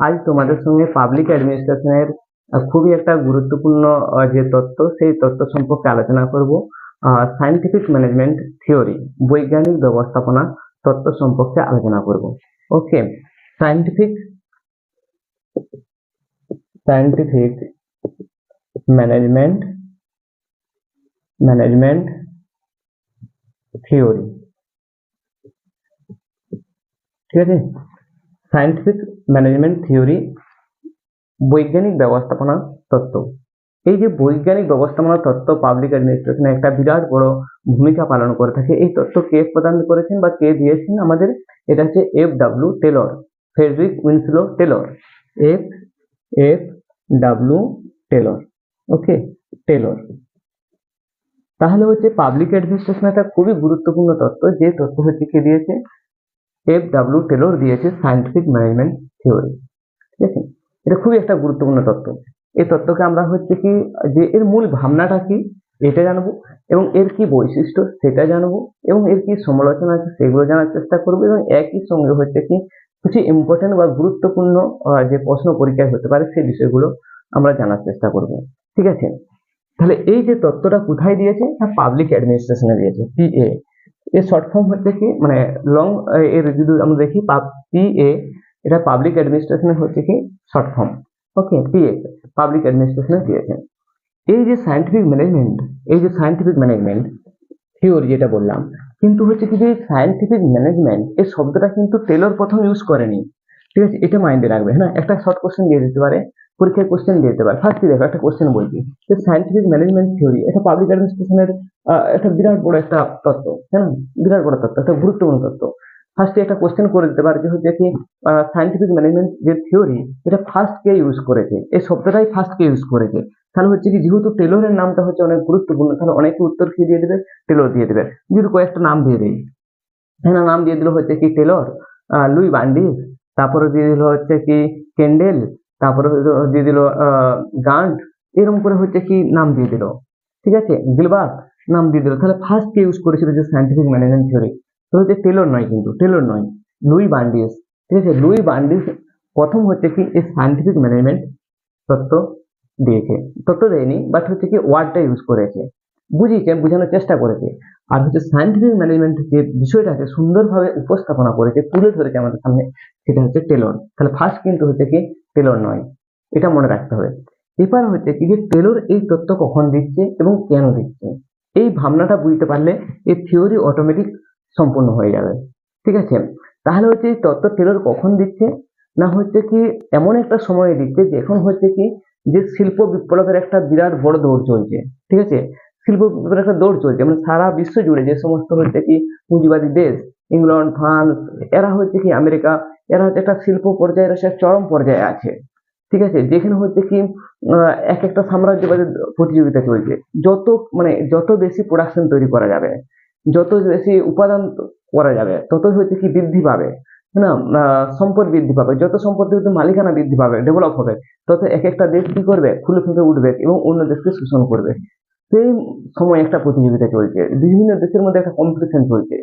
আজ তোমাদের সঙ্গে পাবলিক অ্যাডমিনিস্ট্রেশনের খুবই একটা গুরুত্বপূর্ণ যে তত্ত্ব, সেই তত্ত্ব সম্পর্কে আলোচনা করব। সায়েন্টিফিক ম্যানেজমেন্ট থিওরি বৈজ্ঞানিক ব্যবস্থাপনা তত্ত্ব সম্পর্কে আলোচনা করব। Okay scientific scientific management management theory ঠিক আছে? সায়েন্টিফিক ম্যানেজমেন্ট থিওরি বৈজ্ঞানিক ব্যবস্থাপনা তত্ত্ব। এই যে বৈজ্ঞানিক ব্যবস্থাপনা তত্ত্ব পাবলিক অ্যাডমিনিস্ট্রেশনে একটা বিরাট বড় ভূমিকা পালন করে থাকে, এই তত্ত্ব কে প্রদান করেছেন বা কে দিয়েছেন? আমাদের এটা হচ্ছে F W Taylor Frederick Winslow Taylor F F W Taylor okay Taylor তাহলে হচ্ছে পাবলিক অ্যাডমিনিস্ট্রেশন একটা খুবই গুরুত্বপূর্ণ তত্ত্ব, যে তত্ত্ব হচ্ছে কে দিয়েছে? এফ ডাব্লিউ টেলর দিয়েছে সায়েন্টিফিক ম্যানেজমেন্ট থিওরি ঠিক আছে? এটা খুবই একটা গুরুত্বপূর্ণ তত্ত্ব। এই তত্ত্বকে আমরা হচ্ছে কি, যে এর মূল ভাবনাটা কি, এটা জানব এবং এর কি বৈশিষ্ট্য, সেটা জানব এবং এর কি সমালোচনা আছে, সেগুলো জানার চেষ্টা করব এবং একই সঙ্গে হচ্ছে কি, কিছু ইম্পর্টেন্ট বা গুরুত্বপূর্ণ যে প্রশ্ন পরীক্ষায় হতে পারে, সেই বিষয়গুলো আমরা জানার চেষ্টা করব, ঠিক আছে? তাহলে এই যে তত্ত্বটা কোথায় দিয়েছে পাবলিক অ্যাডমিনিস্ট্রেশনে দিয়েছে পিএ এর শর্ট ফর্ম হচ্ছে কি মানে লং এর যদি আমরা দেখি পিএ এটা পাবলিক অ্যাডমিনিস্ট্রেশনে হচ্ছে কি short form okay PA public অ্যাডমিনিস্ট্রেশনে দিয়েছে এই যে সায়েন্টিফিক ম্যানেজমেন্ট এই যে সায়েন্টিফিক ম্যানেজমেন্ট থিওরি যেটা বললাম, কিন্তু হচ্ছে কি যে সায়েন্টিফিক ম্যানেজমেন্ট এই শব্দটা কিন্তু টেলর প্রথম ইউজ করেনি, ঠিক আছে, এটা মাইন্ডে রাখবে হ্যাঁ একটা শর্ট কোশ্চেন দিয়ে দিতে পারে পরীক্ষায় কোশ্চেন দিয়ে দিতে পারে। ফার্স্টে দেখো, একটা কোশ্চেন বলছি। যে সায়েন্টিফিক ম্যানেজমেন্ট থিওরি এটা পাবলিক অ্যাডমিনিস্ট্রেশনের একটা বিরাট বড় একটা তত্ত্ব হ্যাঁ বিরাট বড় তত্ত্ব, একটা গুরুত্বপূর্ণ তত্ত্ব। ফার্স্টে একটা কোশ্চেন করে দিতে পারে, যে হচ্ছে কি সায়েন্টিফিক ম্যানেজমেন্ট যে থিওরি এটা ফার্স্ট কে ইউজ করেছে? এই শব্দটাই ফার্স্ট কে ইউজ করেছে। তাহলে হচ্ছে কি, যেহেতু টেলরের নামটা হচ্ছে অনেক গুরুত্বপূর্ণ, তাহলে অনেকে উত্তর কি দিয়ে দেবে? টেলর দিয়ে দেবে। যদি কয়েকটা নাম দিয়ে দেয় হ্যাঁ নাম দিয়ে দিল হচ্ছে কি, টেলর লুই বান্ডিস তারপরে দিয়ে দিল হচ্ছে কি, কেন্ডেল তারপরে দিয়ে দিল গান্ট এরকম করে হচ্ছে কি নাম দিয়ে দিল। ঠিক আছে? গিলবার্ট নাম দিয়ে দিল। তাহলে ফার্স্ট কে ইউজ করেছিল যে সায়েন্টিফিক ম্যানেজমেন্ট থিওরি তো হচ্ছে টেলর নয় কিন্তু, টেলর নয়, লুই বান্ডিস। ঠিক আছে? লুই বান্ডিস প্রথম হচ্ছে কি এই সায়েন্টিফিক ম্যানেজমেন্ট তত্ত্ব দিয়েছে। তত্ত্ব দেয়নি বাট হচ্ছে কি ওয়ার্ডটা ইউজ করেছে। বুঝিয়েছে বোঝানোর চেষ্টা করেছে। আর হচ্ছে সায়েন্টিফিক ম্যানেজমেন্ট যে বিষয়টাকে সুন্দরভাবে উপস্থাপনা করেছে, তুলে ধরেছে আমাদের সামনে, সেটা হচ্ছে টেলর তাহলে ফার্স্ট কিন্তু হচ্ছে কি টেলর নয়, এটা মনে রাখতে হবে। এবার হচ্ছে কি যে টেলর এই তথ্য কখন দিচ্ছে এবং কেন দিচ্ছে? এই ভাবনাটা বুঝতে পারলে এই থিওরি অটোমেটিক সম্পূর্ণ হয়ে যাবে। ঠিক আছে? তাহলে হচ্ছে এই তত্ত্ব টেলর কখন দিচ্ছে? না হচ্ছে কি এমন একটা সময় দিচ্ছে, যখন হচ্ছে কি যে শিল্প বিপ্লবের একটা বিরাট বড় দৌড় চলছে। ঠিক আছে? শিল্প একটা দৌড় চলছে। মানে সারা বিশ্ব জুড়ে যে সমস্ত হচ্ছে কি পুঁজিবাদী দেশ, ইংল্যান্ড, ফ্রান্স, এরা হচ্ছে কি আমেরিকা, এরা হচ্ছে একটা শিল্প পর্যায়ে সে চরম পর্যায়ে আছে। ঠিক আছে? যেখানে হচ্ছে কি এক একটা সাম্রাজ্যবাদী প্রতিযোগিতা চলছে। যত মানে যত বেশি প্রোডাকশন তৈরি করা যাবে, যত বেশি উপাদান করা যাবে ততই হচ্ছে কি বৃদ্ধি পাবে। না? সম্পদ বৃদ্ধি পাবে। যত সম্পদ মালিকানা বৃদ্ধি পাবে ডেভেলপ হবে, তত এক একটা দেশ কি করবে? ফুলে ফুলে উঠবে এবং অন্য দেশকে শোষণ করবে। সেই সময় একটা প্রতিযোগিতা চলছে। বিভিন্ন দেশের মধ্যে একটা কম্পিটিশন চলছে।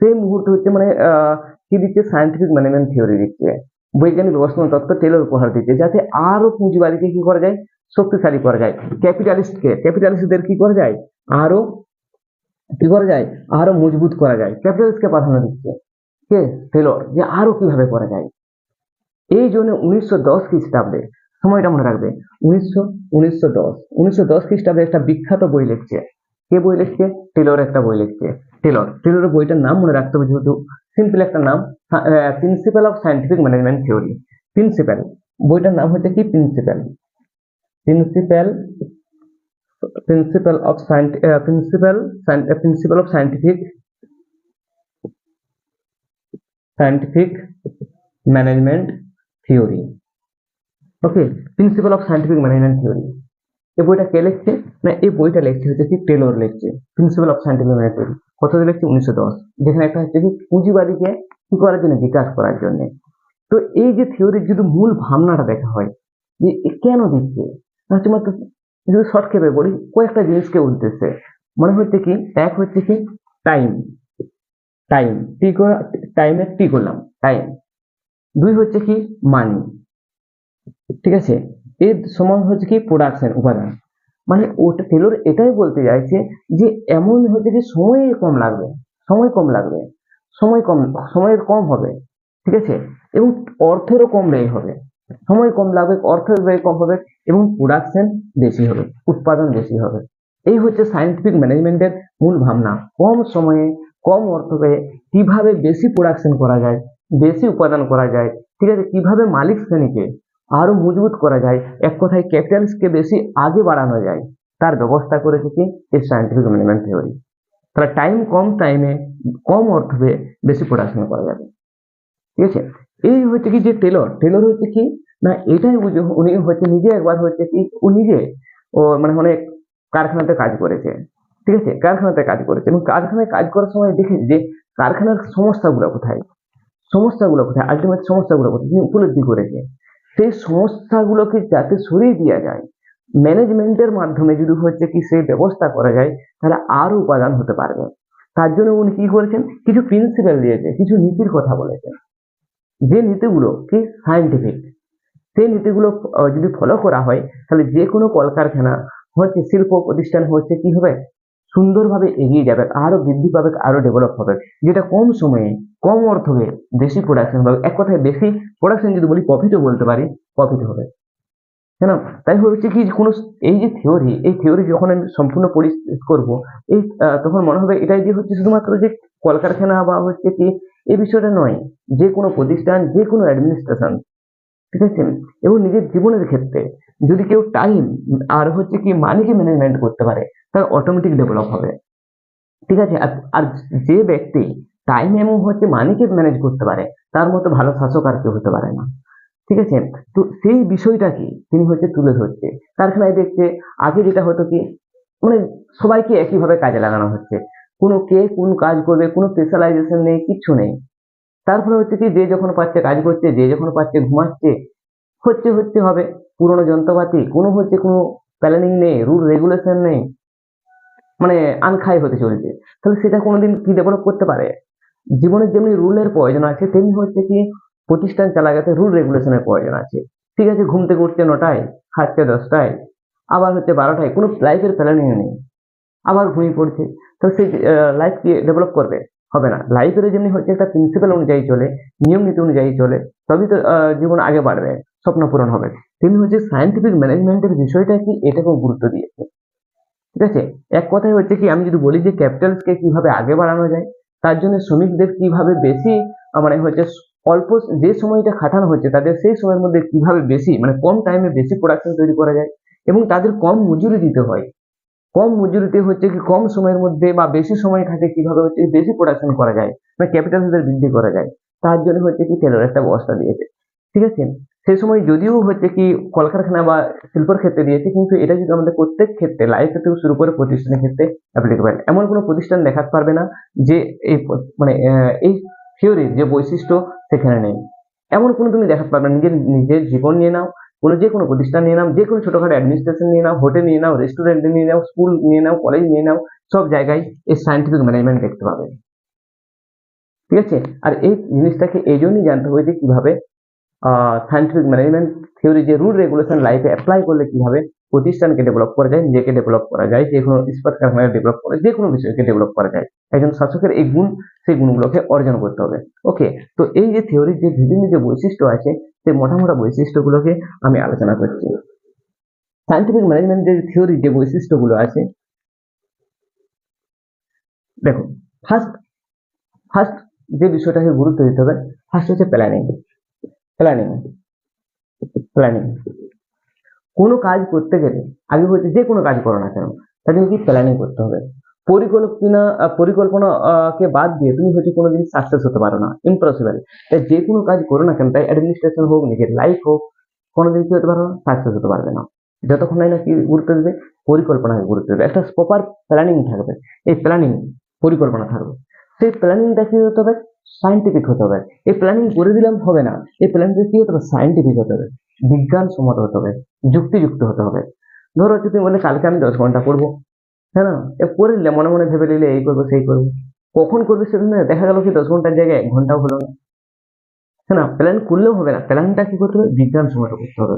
সেই মুহূর্তে হচ্ছে মানে কি দিচ্ছে? সায়েন্টিফিক ম্যানেজমেন্ট থিওরি দিচ্ছে। বৈজ্ঞানিক ব্যবস্থাপনা তত্ত্ব টেলর উপহার দিচ্ছে। যাতে আরও পুঁজিবাদীকে কি করা যায়? শক্তিশালী করা যায়। ক্যাপিটালিস্টকে ক্যাপিটালিস্টদের কি করা যায়? আরও কি করা যায়? আরও মজবুত করা যায়। ক্যাপিটালিস্টকে প্রাধান্য দিচ্ছে। কে? টেলর যে আরও কীভাবে করা যায়? এই জন্য উনিশশো দশ খ্রিস্টাব্দে সময়টা মনে রাখবে। উনিশশো উনিশশো দশ। উনিশশো দশ খ্রিস্টাব্দে একটা বিখ্যাত বই লিখছে। কে বই লিখছে? টেলর একটা বই লিখছে। টেলর। টেলরের বইটার নাম মনে রাখতে হবে যেহেতু সিম্পল একটা নাম। Principle of scientific management theory principle বইটার নাম হচ্ছে কি? Principle principle principle of principle principle of scientific scientific management theory okay principle of scientific management theory এই বইটা কে লিখছে? না, এই বইটা লিখছে হচ্ছে কি টেলর লিখছে principle of scientific management theory কত লিখছে? উনিশশো দশ। যেখানে একটা হচ্ছে কি পুঁজিবাদীকে কি করার জন্য? বিকাশ করার জন্য। তো এই যে থিওরির যদি মূল ভাবনাটা দেখা হয়, যে কেন দিচ্ছে? না হচ্ছে মাত্র যদি শর্টক্ষেপে বলি, কয়েকটা জিনিসকে উদ্দেশ্যে মনে হচ্ছে কি, এক হচ্ছে কি টাইম টাইম টি টাইমে টি করলাম টাইম দুই হচ্ছে কি মানি ঠিক আছে? এর সমান হচ্ছে কি প্রোডাকশন উপাদান। মানে ওটা টেলর এটাই বলতে চাইছে যে এমন হচ্ছে কি সময় কম লাগবে, সময় কম লাগবে, সময় কম, সময়ের কম হবে, ঠিক আছে? এবং অর্থেরও কম ব্যয় হবে। সময় কম লাগবে, অর্থের ব্যয় কম হবে এবং প্রোডাকশন বেশি হবে, উৎপাদন বেশি হবে। এই হচ্ছে সায়েন্টিফিক ম্যানেজমেন্টের মূল ভাবনা। কম সময়ে, কম অর্থ ব্যয়ে কীভাবে বেশি প্রোডাকশন করা যায়, বেশি উপাদান করা যায়, ঠিক আছে? কীভাবে মালিক শ্রেণীকে আরও মজবুত করা যায়। এক কথায় ক্যাপিটালসকে বেশি আগে বাড়ানো যায়। তার ব্যবস্থা করেছে কি? এই সায়েন্টিফিক ম্যানেজমেন্ট থিওরি তাহলে টাইম কম টাইমে কম অর্থ বেশি প্রোডাকশন করা যাবে। ঠিক আছে? এই হচ্ছে কি যে টেলর টেলর হচ্ছে কি? না, এটাই উনি হচ্ছে নিজে একবার হচ্ছে কি? ও নিজে ও মানে অনেক কারখানাতে কাজ করেছে। ঠিক আছে? কারখানাতে কাজ করেছে। এবং কারখানায় কাজ করার সময় দেখেছি যে কারখানার সমস্যাগুলো কোথায়? সমস্যাগুলো কোথায়? আলটিমেট সমস্যাগুলো কোথায়? তিনি উপলব্ধি করেছে। সেই সমস্যাগুলোকে যাতে সরিয়ে দেওয়া যায় ম্যানেজমেন্টের মাধ্যমে যদি হচ্ছে কি সেই ব্যবস্থা করা যায়, তাহলে আরও উপাদান হতে পারবে। তার জন্য উনি কি করেছেন? কিছু প্রিন্সিপাল দিয়েছে কিছু নীতির কথা বলেছেন। যে নীতিগুলো কি সায়েন্টিফিক সেই নীতিগুলো যদি ফলো করা হয়, তাহলে যে কোনো কলকারখানা, হচ্ছে শিল্প প্রতিষ্ঠান হচ্ছে কি হবে? সুন্দরভাবে এগিয়ে যাবে আরও বৃদ্ধি পাবে আরও ডেভেলপ হবে। যেটা কম সময়ে, কম অর্থে বেশি প্রোডাকশন হবে। এক কথায় বেশি প্রোডাকশন যদি বলি প্রফিটও বলতে পারি প্রফিট হবে। কেন? তাই হচ্ছে কি, কোনো এই যে থিওরি এই থিওরি যখন আমি সম্পূর্ণ পরিশেষ করব, এই তখন মনে হবে এটাই যে হচ্ছে শুধুমাত্র যে কলকারখানা বা হচ্ছে কি এই বিষয়টা নয়, যে কোনো প্রতিষ্ঠান, যে কোনো অ্যাডমিনিস্ট্রেশন ঠিক আছে? এবং নিজের জীবনের ক্ষেত্রে যদি কেউ টাইম আর হচ্ছে কি মানিকে ম্যানেজমেন্ট করতে পারে, তাহলে অটোমেটিক ডেভেলপ হবে। ঠিক আছে? আর যে ব্যক্তি টাইম এবং হচ্ছে মানিকে ম্যানেজ করতে পারে, তার মতো ভালো শাসক আর কেউ হতে পারে না। ঠিক আছে? তো সেই বিষয়টা কি তিনি হচ্ছে তুলে ধরছে। কারখানায় দেখছে, আগে যেটা হতো কি মানে সবাইকে একইভাবে কাজে লাগানো হচ্ছে। কোনো কে কোন কাজ করবে, কোনো স্পেশালাইজেশন নেই কিচ্ছু নেই। তারপরে হচ্ছে কি, যে যখন পাচ্ছে কাজ করছে, যে যখন পাচ্ছে ঘুমাচ্ছে হচ্ছে হচ্ছে হবে। পুরোনো যন্ত্রপাতি, কোনো হচ্ছে কোনো প্ল্যানিং নেই রুল রেগুলেশন নেই মানে আনখাই হতে চলছে। তাহলে সেটা কোনোদিন কি ডেভেলপ করতে পারে? জীবনের যেমনি রুলের প্রয়োজন আছে, তেমনি হচ্ছে কি প্রতিষ্ঠান চালা গেছে রুল রেগুলেশনের প্রয়োজন আছে। ঠিক আছে, ঘুম থেকে নটায়, খাচ্ছে দশটায়, আবার হচ্ছে বারোটায়, কোনো লাইফের প্ল্যানিং নেই। আবার ঘুমিয়ে পড়ছে। তো সেই লাইফ কি ডেভেলপ করবে? হবে না। লাইফের যেমনি হচ্ছে একটা প্রিন্সিপাল অনুযায়ী চলে, নিয়ম নীতি অনুযায়ী চলে, তবেই তো জীবন আগে বাড়বে। স্বপ্ন পূরণ হবে। তিনি হচ্ছে সায়েন্টিফিক ম্যানেজমেন্টের বিষয়টা কি, এটাকেও গুরুত্ব দিয়েছে ঠিক আছে? এক কথায় হচ্ছে কি, আমি যদি বলি যে ক্যাপিটালসকে কীভাবে আগে বাড়ানো যায়, তার জন্য শ্রমিকদের কীভাবে বেশি মানে হচ্ছে অল্প যে সময়টা খাটানো হচ্ছে, তাদের সেই সময়ের মধ্যে কীভাবে বেশি মানে কম টাইমে বেশি প্রোডাকশন তৈরি করা যায় এবং তাদের কম মজুরি দিতে হয়। কম মজুরিতে হচ্ছে কি, কম সময়ের মধ্যে বা বেশি সময় খাটে কীভাবে হচ্ছে বেশি প্রোডাকশন করা যায় মানে ক্যাপিটালসদের বৃদ্ধি করা যায়, তার জন্য হচ্ছে কি টেলর একটা ব্যবস্থা দিয়েছে। ঠিক আছে? সেই সময় যদিও হচ্ছে কি কলকারখানা বা শিল্পের ক্ষেত্রে দিয়েছে, কিন্তু এটা যদি আমাদের প্রত্যেক ক্ষেত্রে লাইফ থেকে শুরু করে প্রতিষ্ঠানের ক্ষেত্রে অ্যাপ্লিকেবল এমন কোনো প্রতিষ্ঠান দেখাতে পারবে না যে এই মানে এই থিওরির যে বৈশিষ্ট্য সেখানে নেই। এমন কোনো তুমি দেখাতে পারবে না, নিজের নিজের জীবন নিয়ে নাও, কোনো যে কোনো প্রতিষ্ঠান নিয়ে নাও, যে কোনো ছোটোখাটো অ্যাডমিনিস্ট্রেশন নিয়ে নাও হোটেল নিয়ে নাও রেস্টুরেন্ট নিয়ে নাও স্কুল নিয়ে নাও কলেজ নিয়ে নাও, সব জায়গায় এই সায়েন্টিফিক ম্যানেজমেন্ট দেখতে পাবে। ঠিক আছে? আর এই জিনিসটাকে এই জন্যই জানতে হবে যে কীভাবে সায়েন্টিফিক ম্যানেজমেন্ট থিওরি যে রুল রেগুলেশন লাইফে অ্যাপ্লাই করলে কীভাবে প্রতিষ্ঠানকে ডেভেলপ করা যায়, নিজেকে ডেভেলপ করা যায়, যে কোনো ইস্পাত কারখানায় ডেভেলপ করা, যে কোনো বিষয়কে ডেভেলপ করা যায়। একজন শাসকের এই গুণ, সেই গুণগুলোকে অর্জন করতে হবে। ওকে তো এই যে থিওরির যে বিভিন্ন যে বৈশিষ্ট্য আছে সেই মোটা মোটা বৈশিষ্ট্যগুলোকে আমি আলোচনা করছি। সায়েন্টিফিক ম্যানেজমেন্টের থিওরি যে বৈশিষ্ট্যগুলো আছে, দেখো ফার্স্ট ফার্স্ট যে বিষয়টাকে গুরুত্ব দিতে হবে ফার্স্ট হচ্ছে প্ল্যানিং প্ল্যানিং প্ল্যানিং কোনো কাজ করতে গেলে, আগে হচ্ছে যে কোনো কাজ করো না কেন জন্য কি প্ল্যানিং করতে হবে? পরিকল্পনা পরিকল্পনা কে বাদ দিয়ে তুমি হচ্ছে কোনো কোনোদিন সাকসেস হতে পারো না ইম্পসিবল তাই যে কোনো কাজ করো না কেন, তাই অ্যাডমিনিস্ট্রেশন হোক, নিজের লাইফ হোক, কোনোদিন কি হতে পারো না সাকসেস হতে পারবে না। যতক্ষণ না কি গুরুত্ব দেবে পরিকল্পনাকে গুরুত্ব দেবে। একটা প্রপার প্ল্যানিং থাকবে। এই প্ল্যানিং পরিকল্পনা থাকবে। সেই প্ল্যানিংটা কি হতে হবে? সাইন্টিফিক হতে হবে। এই প্ল্যানিং করে দিলাম হবে না। এই প্ল্যানিংটা কি হতে হবে? সাইন্টিফিক হতে হবে। বিজ্ঞানসম্মত হতে হবে। যুক্তিযুক্ত হতে হবে। ধরো তুমি বলে কালকে আমি দশ ঘণ্টা করব হ্যাঁ না? এ করে নিলে মনে মনে ভেবে নিলে এই করব, সেই করব। কখন করবে সেটা না, দেখা গেল কি দশ ঘণ্টার জায়গায় এক ঘন্টাও হলো না। হ্যাঁ না? প্ল্যান করলেও হবে না। প্ল্যানটা কি করতে হবে? বিজ্ঞানসম্মত করতে হবে।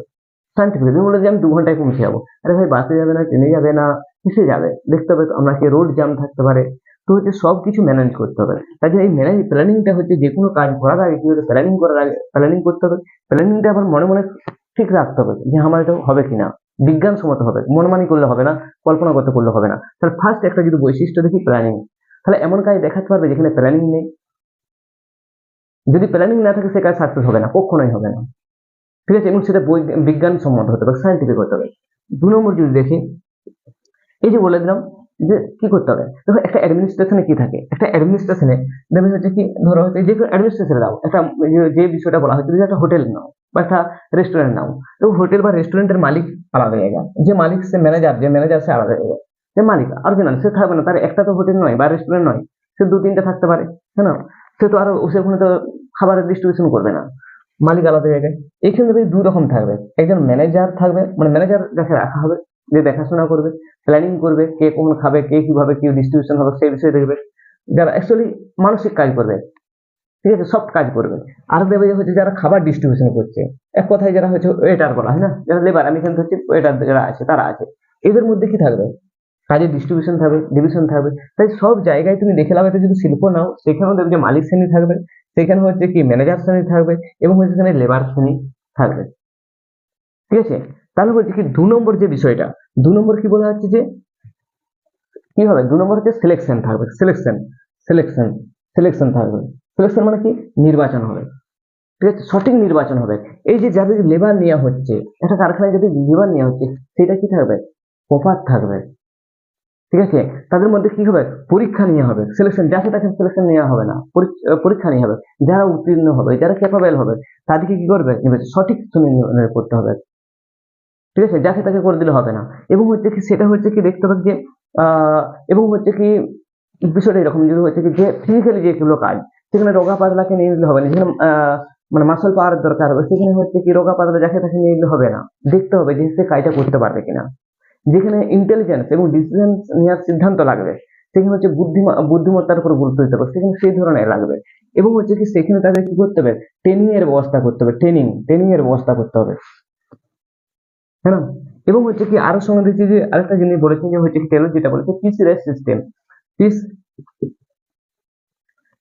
সাইন্টিফিক তুমি বলে যে আমি দু ঘন্টায় পৌঁছে যাব। আরে ভাই, বাসে যাবে না, ট্রেনে যাবে না, কিসে যাবে? দেখতে হবে আমরা কি রোড জ্যাম থাকতে পারে? তো হচ্ছে সব কিছু ম্যানেজ করতে হবে। তাই জন্য এই ম্যানেজ প্ল্যানিংটা হচ্ছে যে কোনো কাজ করার আগে কি প্ল্যানিং করার আগে প্ল্যানিং করতে হবে। প্ল্যানিংটা আবার মনে মনে ঠিক রাখতে হবে যে আমার এটা হবে কিনা। বিজ্ঞানসম্মত হবে, মনমানি করলে হবে না কল্পনা করতে করলে হবে না। তাহলে ফার্স্ট একটা যদি বৈশিষ্ট্য দেখি প্ল্যানিং তাহলে এমন কাজ দেখাতে পারবে যেখানে প্ল্যানিং নেই। যদি প্ল্যানিং না থাকে, সে কাজ সাকসেস হবে না, কখনোই হবে না। ঠিক আছে? এবং সেটা বৈজ্ঞা- বিজ্ঞানসম্মত হতে হবে সাইন্টিফিক হতে হবে। দু নম্বর যদি দেখি, এই যে বলে দিলাম যে কি করতে হবে? দেখো একটা অ্যাডমিনিস্ট্রেশনে কি থাকে? একটা অ্যাডমিনিস্ট্রেশনে দেখবে হচ্ছে কি ধরো হচ্ছে যে অ্যাডমিনিস্ট্রেশনে দাও। একটা যে- বিষয়টা বলা হচ্ছে যে একটা হোটেল নাও বা একটা রেস্টুরেন্ট নাও। তো হোটেল বা রেস্টুরেন্টের মালিক আলাদা জায়গা যে মালিক সে ম্যানেজার যে ম্যানেজার সে আলাদা জায়গা যে মালিক অরিজিনাল সে থাকবে না। তার একটা তো হোটেল নয় বা রেস্টুরেন্ট নয়। সে দু তিনটা থাকতে পারে হ্যাঁ না? সে তো আরও সেখানে তো খাবারের ডিস্ট্রিবিউশন করবে না। মালিক আলাদা জায়গায় এখানে দুই রকম থাকবে। একজন ম্যানেজার থাকবে মানে ম্যানেজার যাকে রাখা হবে যে দেখাশোনা করবে প্ল্যানিং করবে, কে কখন খাবে, কে কীভাবে কি ডিস্ট্রিবিউশন হবে, সেই বিষয়ে দেখবে। যারা অ্যাকচুয়ালি মানসিক কাজ করবে, ঠিক আছে, সব কাজ করবে। আর দেখবে যে হচ্ছে যারা খাবার ডিস্ট্রিবিউশন করছে, এক কথায় যারা হচ্ছে ওয়েটার বলা হয় না, যারা লেবার আমি এখানে হচ্ছে ওয়েটার যারা আছে, তারা আছে। এদের মধ্যে কি থাকবে? কাজের ডিস্ট্রিবিউশন থাকবে ডিভিশন থাকবে। তাই সব জায়গায় তুমি দেখে লাভ যদি শিল্প নাও, সেখানেও দেখবে যে মালিক শ্রেণি থাকবে, সেখানে হচ্ছে কি ম্যানেজার শ্রেণি থাকবে, এবং হচ্ছে সেখানে লেবার শ্রেণি থাকবে। ঠিক আছে? তাহলে বলছি কি, দু নম্বর যে বিষয়টা, দু নম্বর কি বলা হচ্ছে যে, কি হবে? দু নম্বর হচ্ছে সিলেকশন থাকবে সিলেকশন সিলেকশন সিলেকশন থাকবে। সিলেকশন মানে কি? নির্বাচন হবে। ঠিক আছে? সঠিক নির্বাচন হবে। এই যে যাদের লেবার নেওয়া হচ্ছে, একটা কারখানায় যদি লেবার নেওয়া হচ্ছে, সেটা কি থাকবে? প্রপার থাকবে। ঠিক আছে? তাদের মধ্যে কি হবে? পরীক্ষা নেওয়া হবে। সিলেকশন যাকে তাকে সিলেকশন নেওয়া হবে না পরীক্ষা- নেওয়া হবে। যারা উত্তীর্ণ হবে, যারা ক্যাপাবেল হবে, তাদেরকে কি করবে? সঠিক করতে হবে। ঠিক আছে? যাকে তাকে করে দিলে হবে না। এবং হচ্ছে কি, সেটা হচ্ছে কি, দেখতে হবে যে এবং হচ্ছে কি, বিষয়টা এরকম যদি হচ্ছে কি, যে ফিজিক্যালি যেগুলো কাজ, সেখানে রোগা পাতলাকে নিয়ে নিলে হবে না। যেখানে মানে মাসল পাওয়ার দরকার হবে, সেখানে হচ্ছে কি, রোগা পাতলা যাকে তাকে নিয়ে নিলে হবে না। দেখতে হবে যে সে কাজটা করতে পারবে কিনা। যেখানে ইন্টেলিজেন্স এবং ডিসিশন নেওয়ার সিদ্ধান্ত লাগবে, সেখানে হচ্ছে বুদ্ধিমা, বুদ্ধিমত্তার উপর গুরুত্ব দিতে হবে, সেখানে সেই ধরনের লাগবে। এবং হচ্ছে কি, সেখানে তাদের কি করতে হবে? ট্রেনিং এর ব্যবস্থা করতে হবে ট্রেনিং ট্রেনিং এর ব্যবস্থা করতে হবে। হ্যাঁ এবং হচ্ছে কি আরও সঙ্গে দেখছি যে আরেকটা জিনিস বলেছেন যে হচ্ছে কি টেলর যেটা বলেছে piece rate system piece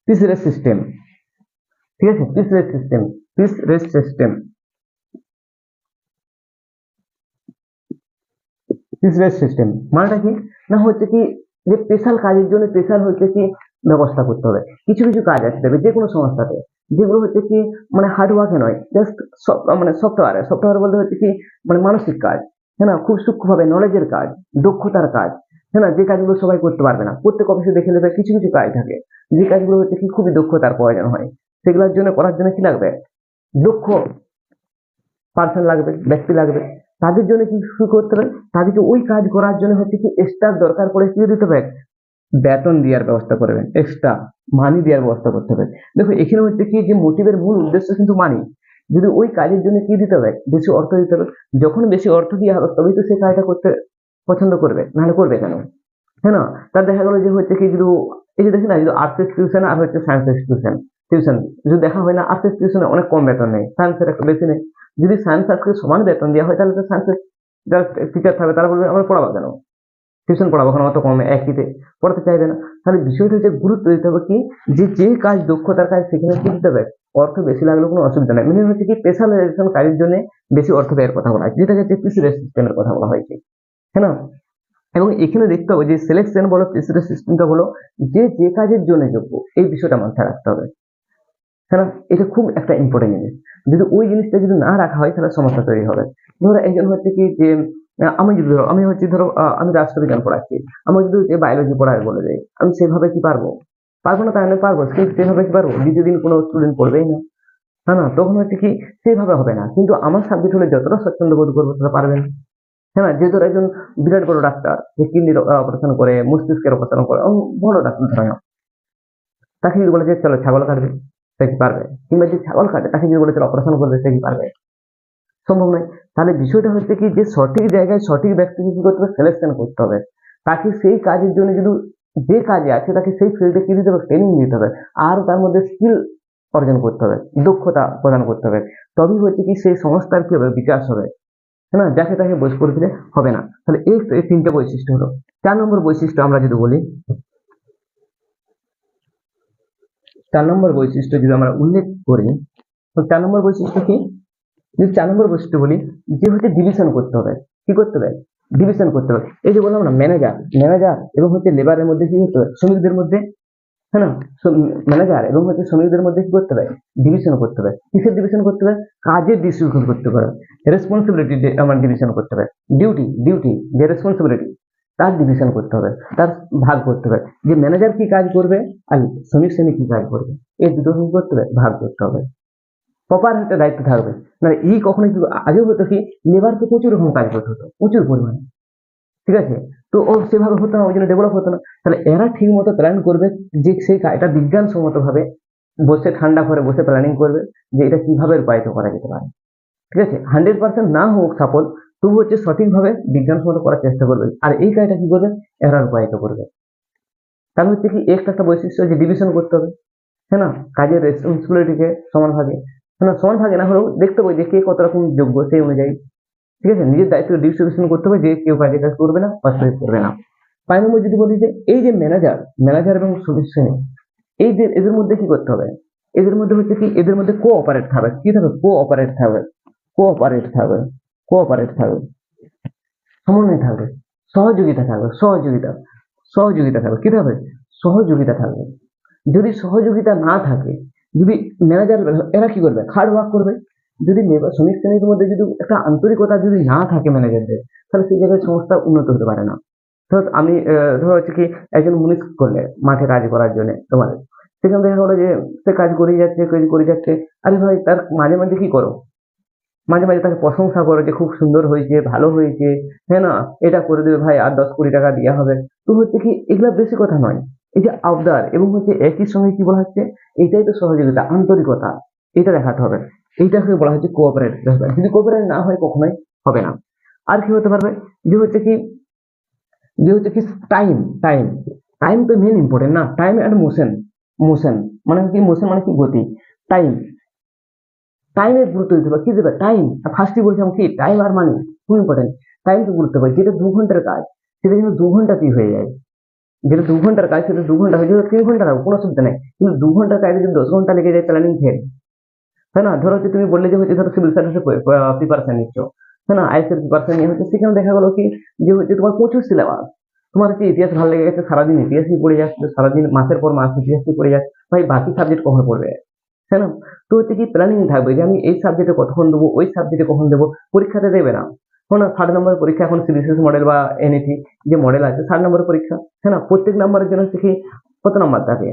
piece rate system ঠিক আছে? Piece rate system piece rate system piece rate system মানেটা কি? না হচ্ছে কি যে স্পেশাল কাজের জন্য স্পেশাল হচ্ছে কি ব্যবস্থা করতে হবে। কিছু কিছু কাজ আছে দেখবে যে কোনো সংস্থাতে। যেগুলো হচ্ছে কি মানে হার্ড ওয়ার্কে নয় জাস্ট মানে সফটওয়্যারে সফটওয়্যার বলতে হচ্ছে কি মানে মানসিক কাজ হ্যাঁ না? খুব সূক্ষ্মভাবে নলেজের কাজ, দক্ষতার কাজ হ্যাঁ না? যে কাজগুলো সবাই করতে পারবে না। প্রত্যেক অফিসে দেখে নেবে কিছু কিছু কাজ থাকে, যে কাজগুলো হচ্ছে কি খুবই দক্ষতার প্রয়োজন হয়। সেগুলোর জন্য করার জন্য কি লাগবে? দক্ষ পার্সন লাগবে, ব্যক্তি লাগবে। তাদের জন্য কি কি করতে হবে? তাদেরকে ওই কাজ করার জন্য হচ্ছে কি এক্সট্রা দরকার পড়ে কি দিতে হবে? বেতন দেওয়ার ব্যবস্থা করবেন এক্সট্রা মানি দেওয়ার ব্যবস্থা করতে হবে। দেখো, এখানে হচ্ছে কি যে মোটিভের মূল উদ্দেশ্য কিন্তু মানি যদি ওই কাজের জন্য কি দিতে হবে বেশি অর্থ দিতে হবে। যখন বেশি অর্থ দেওয়া হবে, তবেই তো সেই কাজটা করতে পছন্দ করবে, নাহলে করবে কেন? হ্যাঁ না? তার দেখা গেলো যে হচ্ছে কি, যদি এই যে দেখি না যদি আর্টস টিউশন আর হচ্ছে সায়েন্স টিউশন টিউশন যদি দেখা হয় না আর্টস টিউশনে অনেক কম বেতন নেই সায়েন্সের একটু বেশি নেই। যদি সায়েন্স আর্টসকে সমান বেতন দেওয়া হয়, তাহলে তো সায়েন্সের যারা টিচার থাকবে, তারা বলবে, আমরা পড়াবো কেন? টিউশন পড়াবো। এখন অত কমে একইতে পড়াতে চাইবে না। তাহলে বিষয়টা হচ্ছে গুরুত্ব দিতে হবে কি? যে যে কাজ দক্ষতার কাজ সেখানে কি দিতে হবে। অর্থ বেশি লাগলেও কোনো অসুবিধা নেই। মিনিমাম হচ্ছে কি? স্পেশালাইজেশন কাজের জন্য বেশি অর্থ ব্যয়ের কথা বলা হয়। যেটাকে হচ্ছে পিসি সিস্টেমের কথা বলা হয়েছে হ্যাঁ না? এবং এখানে দেখতে হবে যে সিলেকশন বলো পিসি সিস্টেমটা বলো, যে যে কাজের জন্য যোগ্য, এই বিষয়টা মাথায় রাখতে হবে। হ্যাঁ এটা খুব একটা ইম্পর্টেন্ট জিনিস। যদি ওই জিনিসটা যদি না রাখা হয়, তাহলে সমস্যা তৈরি হবে। ধরো একজন হচ্ছে কি যে আমি যদি ধরো, আমি হচ্ছে ধরো আমি রাষ্ট্রবিজ্ঞান পড়াচ্ছি, আমি যদি বায়োলজি পড়ায় বলে দেয় আমি সেভাবে কি পারব? পারব না আমি পারব সেভাবে কি পারব? দ্বিতীয় দিন কোনো স্টুডেন্ট পড়বেই না। হ্যাঁ না? তখন হচ্ছে কি সেইভাবে হবে না। কিন্তু আমার সাবজেক্ট হলে যতটা স্বচ্ছন্দ বোধ করব ততটা পারবেন। হ্যাঁ না? যেহেতু একজন বিরাট বড় ডাক্তার, যে কিডনির অপারেশন করে, মস্তিষ্কের অপারেশন করে বড় ডাক্তার ধরে তাকে যদি বলে যে, চলো ছাগল কাটবে, সে কি পারবে? কিংবা যে ছাগল কাটে, তাকে যদি বলে, চলো অপারেশন করবে, সে কি পারবে? সম্ভব নয়। তাহলে বিষয়টা হচ্ছে কি, যে সঠিক জায়গায় সঠিক ব্যক্তিকে কি করতে হবে? সিলেকশন করতে হবে। তাকে সেই কাজের জন্য যদি যে কাজে আছে, তাকে সেই ফিল্ডে কি দিতে হবে? ট্রেনিং দিতে হবে। আর তার মধ্যে স্কিল অর্জন করতে হবে। দক্ষতা প্রদান করতে হবে। তবেই হচ্ছে কি, সেই সংস্থার কি হবে? বিকাশ হবে। হ্যাঁ না? যাকে তাকে বস করে দিলে হবে না। তাহলে এই তিনটে বৈশিষ্ট্য হলো। চার নম্বর বৈশিষ্ট্য আমরা যদি বলি, চার নম্বর বৈশিষ্ট্য যদি আমরা উল্লেখ করি তো চার নম্বর বৈশিষ্ট্য কি? যদি চার নম্বর বৈশিষ্ট্য বলি যে হচ্ছে ডিভিশন করতে হবে। কি করতে হবে? ডিভিশন করতে হবে। এই যে বললাম না ম্যানেজার ম্যানেজার এবং হচ্ছে লেবারের মধ্যে কি করতে হবে? শ্রমিকদের মধ্যে হ্যাঁ ম্যানেজার এবং হচ্ছে শ্রমিকদের মধ্যে কি করতে হবে? ডিভিশন করতে হবে। কিসের ডিভিশন করতে হবে? কাজের ডিস্ট্রিবিউশন করতে হবে। রেসপন্সিবিলিটি আমার ডিভিশন করতে হবে। ডিউটি ডিউটি যে রেসপন্সিবিলিটি তার ডিভিশন করতে হবে। তার ভাগ করতে হবে। যে ম্যানেজার কি কাজ করবে? আর শ্রমিক শ্রেণি কি কাজ করবে? এই দুটো কি করতে হবে? ভাগ করতে হবে। প্রপার একটা দায়িত্ব থাকবে। মানে এই কখনো কি আগে হতো কি লেবারকে প্রচুর রকম কাজ করতে হতো, প্রচুর পরিমাণে। ঠিক আছে? তো ও সেভাবে হতো না, ওই জন্য ডেভেলপ হতো না। তাহলে এরা ঠিক মতো প্ল্যান করবে যে সেই কাজটা বিজ্ঞানসম্মত ভাবে বসে ঠান্ডা করে বসে প্ল্যানিং করবে যে এটা কীভাবে রূপায়িত করা যেতে পারে। ঠিক আছে? হান্ড্রেড পার্সেন্ট না হোক সাপোজ তবু হচ্ছে সঠিকভাবে বিজ্ঞানসম্মত করার চেষ্টা করবে। আর এই কাজটা কি করবে? এরা রূপায়িত করবে। তাহলে হচ্ছে কি, একটা একটা বৈশিষ্ট্য যে ডিভিশন করতে হবে। হ্যাঁ না? কাজের রেসপন্সিবিলিটিকে সমান ভাগে। না সমান ভাগে না, হলেও দেখতে হবে যে কে কত রকম যোগ্য সেই অনুযায়ী। ঠিক আছে? নিজের দায়িত্ব ডিস্ট্রিবিউশন করতে হবে, যে কেউ কাজে কাজ করবে না, বা করবে না। পাঁচ নম্বর যদি বলি যে, এই যে ম্যানেজার ম্যানেজার এবং শ্রেণি এই যে এদের মধ্যে কি করতে হবে? এদের মধ্যে হচ্ছে কি, এদের মধ্যে কো অপারেট থাকবে। কি থাকবে? কো অপারেট থাকবে। কো অপারেট থাকবে। কো অপারেট থাকবে। সমন্বয় থাকবে। সহযোগিতা থাকবে। সহযোগিতা। সহযোগিতা থাকবে। কি থাকবে? সহযোগিতা থাকবে। যদি সহযোগিতা না থাকে যদি ম্যানেজার এরা কি করবে? হার্ড ওয়ার্ক করবে। যদি শ্রমিক শ্রেণির মধ্যে যদি একটা আন্তরিকতা যদি না থাকে ম্যানেজারদের তাহলে সেই জায়গায় সংস্থা উন্নত হতে পারে না। ধর আমি ধর হচ্ছে কি, একজন মুনিশ করলে মাঠে কাজ করার জন্য তোমার। সেখানে দেখা গেলো যে সে কাজ করেই যাচ্ছে, কাজ করে যাচ্ছে। আরে ভাই, তার মাঝে মাঝে কি করো? মাঝে মাঝে তাকে প্রশংসা করো যে খুব সুন্দর হয়েছে, ভালো হয়েছে। হ্যাঁ না? এটা করে দেবে ভাই, আর দশ কোটি টাকা দেওয়া হবে। তো হচ্ছে কি, এগুলা বেশি কথা নয়। এই যে আবদার এবং হচ্ছে একই সঙ্গে কি বলা হচ্ছে? এটাই তো সহযোগিতা, আন্তরিকতা। এটা দেখাতে হবে। এইটাকে বলা হচ্ছে কোঅপারেট যদি কোঅপারেট না হয়, কখনোই হবে না। আর কি হতে পারবে? যে হচ্ছে কি, যে হচ্ছে কি টাইম টাইম টাইম তো মেন ইম্পর্টেন্ট না। টাইম অ্যান্ড মোশন মোশন মানে কি মোশন মানে কি, গতি। টাইম টাইমের গুরুত্ব দিতে হবে। কি দেবে? টাইম ফার্স্টই বলছিলাম কি টাইম আর মানি খুব ইম্পর্টেন্ট টাইমকে গুরুত্ব পাই যেটা দু ঘণ্টার কাজ, সেটা কিন্তু দু ঘন্টাতেই হয়ে যায়। যেটা দু ঘণ্টার কাজ সেটা দু ঘণ্টা হয়ে যাবে তিন ঘণ্টা লাগবে কোনো অসুবিধা নেই। কিন্তু দু ঘণ্টার কাজে যদি দশ ঘণ্টা লেগে যায় প্ল্যানিং ফেল তাই না? ধরো হচ্ছে তুমি বললে যে হচ্ছে ধরো সিভিল সার্ভিসের প্রিপারেশন নিচ্ছ। হ্যাঁ না? আইসের প্রিপারেশন নিয়ে হচ্ছে সেখানে দেখা গেলো কি, যে হচ্ছে তোমার প্রচুর সিলেবাস তোমার হচ্ছে ইতিহাস ভালো লেগে গেছে, সারাদিন ইতিহাসই পড়ে যাচ্ছে, সারাদিন মাসের পর মাস ইতিহাসই পড়ে যাচ্ছে, ভাই বাকি সাবজেক্ট কখন পড়বে? তাই না? তো হচ্ছে কি প্ল্যানিং থাকবে যে আমি এই সাবজেক্টে কতক্ষণ দেবো, ওই সাবজেক্টে কখন দেবো? পরীক্ষাতে দেবে না। হ্যাঁ না ষাট নম্বরের পরীক্ষা, এখন সিবিসিএস মডেল বা এনইটি যে মডেল আছে ষাট নম্বরের পরীক্ষা হ্যাঁ না? প্রত্যেক নাম্বারের জন্য হচ্ছে কি, কত নাম্বার থাকে?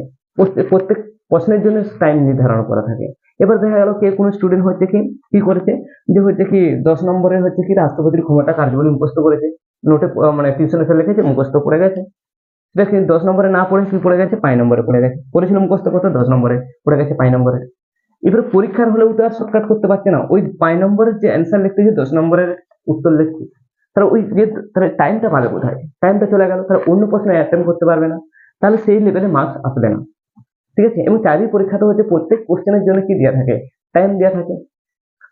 প্রত্যেক প্রশ্নের জন্য টাইম নির্ধারণ করা থাকে। এবার দেখা গেল কে কোনো স্টুডেন্ট হচ্ছে কি কি করেছে? যে হচ্ছে কি, দশ নম্বরে হচ্ছে কি রাষ্ট্রপতির ক্ষমতা কার্যবলী মুখস্থ করেছে। নোটে মানে টিউশন এসে লিখেছে, মুখস্থ পড়ে গেছে। সেটা দশ নম্বরে না পড়ে কি পড়ে গেছে? পাঁচ নম্বরে পড়ে গেছে। পড়েছিল মুখস্থ করতে দশ নম্বরে পড়ে গেছে পাঁচ নম্বরে। এবার পরীক্ষার হলেও তো আর শর্টকাট করতে পারছে না। ওই পাঁচ নম্বরের যে অ্যান্সার লিখতে যে দশ নম্বরের উত্তর লিখছে, তাহলে ওই যে তাহলে টাইমটা পাবে কোথায়? টাইমটা চলে গেল, তাহলে অন্য প্রশ্নে অ্যাটেম্প করতে পারবে না, তাহলে সেই লেভেলে মার্কস আসবে না। ঠিক আছে? এবং চাকরির পরীক্ষাটা হচ্ছে প্রত্যেক কোশ্চেনের জন্য কি দেওয়া থাকে? টাইম দেওয়া থাকে।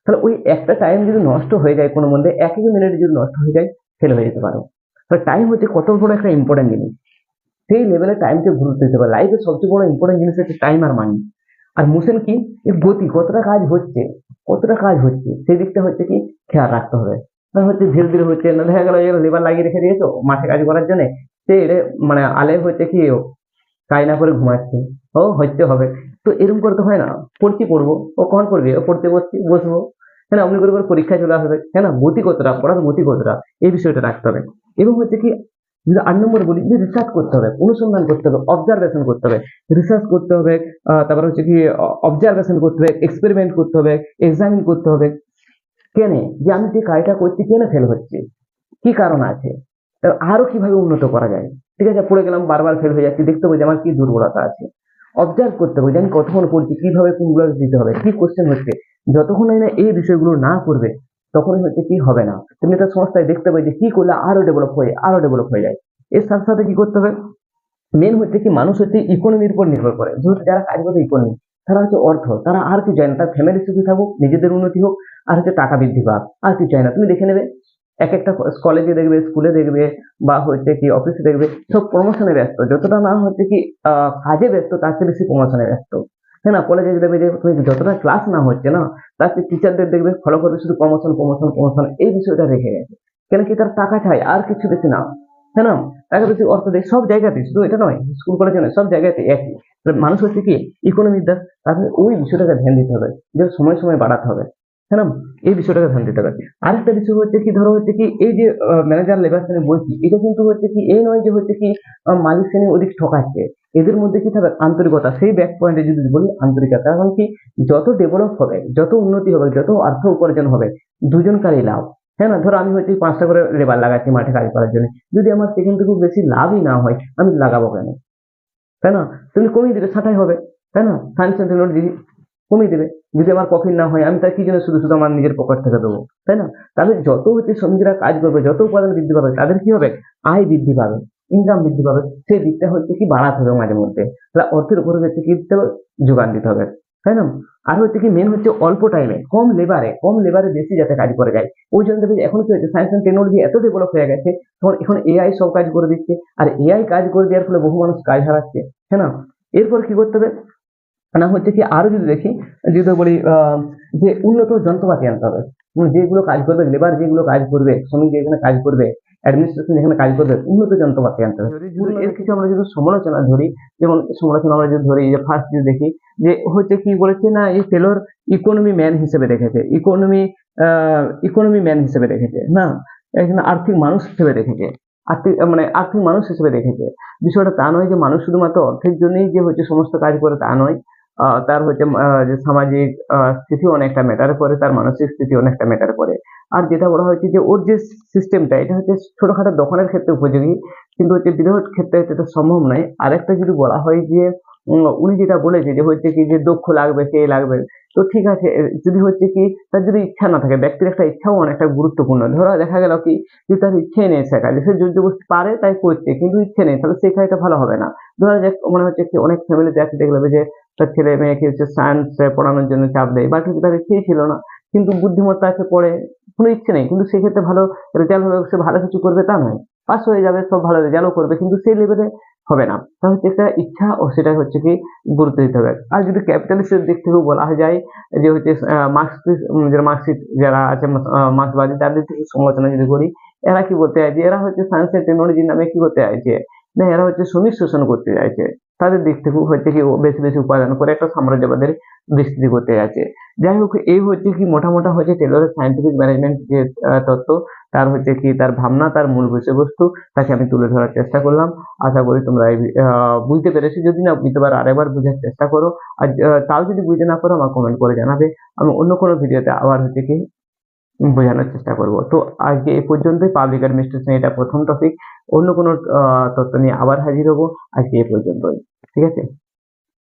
তাহলে ওই একটা টাইম যদি নষ্ট হয়ে যায় কোনো মধ্যে, এক এক মিনিট যদি নষ্ট হয়ে যায় ফেল হয়ে যেতে পারো। তাহলে টাইম হচ্ছে কত বড় একটা ইম্পর্টেন্ট জিনিস। সেই লেভেলে টাইমকে গুরুত্ব দিতে হবে। লাইফের সবচেয়ে বড় ইম্পর্টেন্ট জিনিস হচ্ছে টাইম আর মানি আর মোশন কি? এই গতি কতটা কাজ হচ্ছে? কতটা কাজ হচ্ছে? সেই দিকটা হচ্ছে কি? খেয়াল রাখতে হবে। না হচ্ছে ধীরে ধীরে হচ্ছে, না দেখা গেল লেবার লাগিয়ে রেখে দিয়েছ, মাঠে কাজ করার জন্য, সে এরে মানে আলে হচ্ছে কি কাজ না করে ঘুমাচ্ছে। ও হচ্ছে হবে। তো এরকম করতে হয় না। পড়ছি, পড়ব। ও কখন পড়বে? ও পড়তে বসছি বসবো। হ্যাঁ অমনি করে পরীক্ষায় চলে আসবে। হ্যাঁ না, গতি কতটা? পড়ার গতি কতটা? এই বিষয়টা রাখতে হবে। এবং হচ্ছে কি যদি আট নম্বর বলি, যে রিসার্চ করতে হবে, অনুসন্ধান করতে হবে অবজারভেশন করতে হবে রিসার্চ করতে হবে তারপর হচ্ছে কি অবজারভেশন করতে হবে এক্সপেরিমেন্ট করতে হবে এক্সামিন করতে হবে। কেন? যে আমি যে কাজটা করছি, কেন ফেল হচ্ছে? কি কারণ আছে? আরও কীভাবে উন্নত করা যায়? ঠিক আছে, পড়ে গেলাম, বারবার ফেল হয়ে যাচ্ছি, দেখতে হবে যে আমার কি দুর্বলতা আছে। অবজার্ভ করতে হবে, যে আমি কতক্ষণ পড়ছি, কীভাবে কোনগুলো দিতে হবে, কি কোশ্চেন হচ্ছে? যতক্ষণ না এই বিষয়গুলো না করবে তখনই হচ্ছে কি হবে না? তুমি একটা সংস্থায় দেখতে পাবে যে কি করলে আরও ডেভেলপ হয়ে, আরও ডেভেলপ হয়ে যায়। এর সাথে সাথে কি করতে হবে? মেন হচ্ছে কি মানুষ হচ্ছে ইকোনমির উপর নির্ভর করে। যেহেতু যারা কাজ করে ইকোনমি তারা হচ্ছে অর্থ, তারা আর কি চায় না, তার ফ্যামিলি সুখী থাকুক, নিজেদের উন্নতি হোক, আর হচ্ছে টাকা বৃদ্ধি পাক, আর কি চায় না। তুমি দেখে নেবে, এক একটা কলেজে দেখবে স্কুলে দেখবে, বা হচ্ছে কি অফিসে দেখবে, সব প্রমোশনে ব্যস্ত। যতটা না হচ্ছে কি কাজে ব্যস্ত, তার চেয়ে বেশি প্রমোশনে ব্যস্ত। হ্যাঁ না কলেজে দেখবে যে তুমি যতটা ক্লাস না হচ্ছে না তার টিচারদের দেখবে ফলো করবে শুধু প্রমোশন প্রমোশন প্রমোশন এই বিষয়টা রেখে গেছে। কেন কি তার টাকা চাই আর কিছু বেশি না। হ্যাঁ না, টাকা বেশি অর্থ দেয় সব জায়গাতে শুধু এটা নয় স্কুল কলেজে নয়, সব জায়গাতে একই। মানুষ হচ্ছে কি ইকোনমিক দাস তাহলে ওই বিষয়টাকে ধ্যান দিতে হবে যে সময় সময় বাড়াতে হবে। হ্যাঁ এই বিষয়টাকে ধ্যান দিতে হবে। আরেকটা বিষয় হচ্ছে কি, ধরো হচ্ছে কি, এই যে ম্যানেজার লেবার শ্রেণি বলছি এটা কিন্তু হচ্ছে কি, এই নয় যে হচ্ছে কি মালিক শ্রেণি অধিক ঠকাচ্ছে। এদের মধ্যে কি থাকবে? আন্তরিকতা। সেই ব্যাক পয়েন্টে যদি বলি, আন্তরিকতা। কারণ কি, যত ডেভেলপ হবে, যত উন্নতি হবে, যত অর্থ উপার্জন হবে, দুজনকারই লাভ। হ্যাঁ না? ধরো আমি হচ্ছে পাঁচটা করে লেবার লাগাচ্ছি মাঠে কাজ করার জন্য। যদি আমার সেখান থেকে খুব বেশি লাভই না হয়, আমি লাগাবো কেন? তাই না? তুমি কমিয়ে দেবে ছাঁটাই হবে। তাই না? সায়েন্স টেকনোলজি কমিয়ে দেবে। যদি আমার প্রফিট না হয়, আমি তার কি জন্য শুধু শুধু আমার নিজের পকেট থেকে দেবো? তাই না? তাহলে যত হচ্ছে শ্রমিকরা কাজ করবে, যত উপাদান বৃদ্ধি পাবে, তাদের কি হবে? আয় বৃদ্ধি পাবে ইনকাম বৃদ্ধি পাবে। সেই দিকটা হচ্ছে কি বাড়াতে হবে মাঝে মধ্যে। তাহলে অর্থের উপরে হচ্ছে কি দিতে হবে যোগান দিতে হবে। তাই না? আর হচ্ছে কি মেন হচ্ছে অল্প টাইমে কম লেবারে কম লেবারে বেশি যাতে কাজ করে যায়। ওই জন্য দেখবে এখন কি হচ্ছে সায়েন্স অ্যান্ড টেকনোলজি এত ডেভেলপ হয়ে গেছে, তখন এখন এআই সব কাজ করে দিচ্ছে। আর এআই কাজ করে দেওয়ার ফলে বহু মানুষ কাজ হারাচ্ছে। হ্যাঁ না? এরপর কি করতে হবে? না হচ্ছে কি আরও যদি দেখি যদি বলি আহ, যে উন্নত যন্ত্রপাতি আনতে হবে যেগুলো কাজ করবে লেবার যেগুলো কাজ করবে শ্রমিক যেখানে কাজ করবে অ্যাডমিনিস্ট্রেশন যেখানে কাজ করবে উন্নত যন্ত্রপাতি আনতে হবে। এর কিছু আমরা যদি সমালোচনা ধরি যেমন সমালোচনা আমরা যদি ধরি যে ফার্স্ট যদি দেখি যে হচ্ছে কি বলেছে না এই টেলর ইকোনমি ম্যান হিসেবে রেখেছে ইকোনমি ইকোনমি ম্যান হিসেবে রেখেছে না? এখানে আর্থিক মানুষ হিসেবে রেখেছে আর্থিক মানে আর্থিক মানুষ হিসেবে রেখেছে। বিষয়টা তা নয় যে মানুষ শুধুমাত্র অর্থের জন্যই যে হচ্ছে সমস্ত কাজ করে তা নয় তার হচ্ছে যে সামাজিক স্থিতি অনেকটা ম্যাটার করে তার মানসিক স্থিতি অনেকটা ম্যাটার করে আর যেটা বলা হয়েছে যে, ওর যে সিস্টেমটা এটা হচ্ছে ছোটখাটো দোকানের ক্ষেত্রে উপযোগী, কিন্তু হচ্ছে বৃহৎ ক্ষেত্রে এটা সম্ভব নয়। আরেকটা যদি বলা হয় যে উনি যেটা বলেছে যে, হচ্ছে কি যে দক্ষ লাগবে, কে লাগবে, তো ঠিক আছে যদি হচ্ছে কি, তার যদি ইচ্ছা না থাকে, ব্যক্তির একটা ইচ্ছাও অনেকটা গুরুত্বপূর্ণ। ধরো দেখা গেল কি, যে তার ইচ্ছে নেই শেখা যে সে জোর জবরদস্তি পারে তাই করছে কিন্তু ইচ্ছে নেই, তাহলে শেখা এটা ভালো হবে না। ধরো যে মনে হচ্ছে কি, অনেক ফ্যামিলিতে আছে দেখবে যে তার ছেলে মেয়েকে হচ্ছে সায়েন্স পড়ানোর জন্য চাপ দেয়। বা কিন্তু তাদের ইচ্ছেই ছিল না। কিন্তু বুদ্ধিমত্তা আছে পড়ে, কোনো ইচ্ছে নেই। কিন্তু সেক্ষেত্রে ভালো রেজাল্ট হবে, সে ভালো কিছু করবে তা নয়। পাস হয়ে যাবে, সব ভালো রেজাল্টও করবে, কিন্তু সেই লেভেলে হবে না। তা হচ্ছে একটা ইচ্ছা ও সেটা হচ্ছে কি গুরুত্ব দিতে হবে। আর যদি ক্যাপিটালিস্টের দিক থেকেও বলা যায় যে হচ্ছে মার্কসিস্ট যারা যারা আছে মার্ক্সবাদী তাদের থেকে সমালোচনা যদি করি, এরা কি বলতে চাইছে এরা হচ্ছে সায়েন্স এন্ড টেকনোলজি নামে কি করতে চাইছে এরা হচ্ছে শ্রমিক শোষণ করতে চাইছে। তাদের দিক থেকেও হচ্ছে কি বেশি বেশি উপাদান করে একটা সাম্রাজ্যবাদের বিস্তৃতি করতে যাচ্ছে। যাই হোক, এই হচ্ছে কি মোটামোটা হচ্ছে টেলরের সায়েন্টিফিক ম্যানেজমেন্ট যে তত্ত্ব, তার হচ্ছে কি তার ভাবনা, তার মূল বিষয়বস্তু, তাকে আমি তুলে ধরার চেষ্টা করলাম। আশা করি তোমরা বুঝতে পেরেছি। যদি না, বুঝতে পারো, আরেকবার বোঝার চেষ্টা করো। আর তাও যদি বুঝতে না পারো আমার কমেন্ট করে জানাবে। আমি অন্য কোনো ভিডিওতে আবার হচ্ছে কি বোঝানোর চেষ্টা করব। তো আজকে এ পর্যন্তই। পাবলিক অ্যাডমিনিস্ট্রেশন এটা প্রথম টপিক অন্য কোনো তথ্য নিয়ে আবার হাজির হব আজকে এ পর্যন্তই। ঠিক আছে?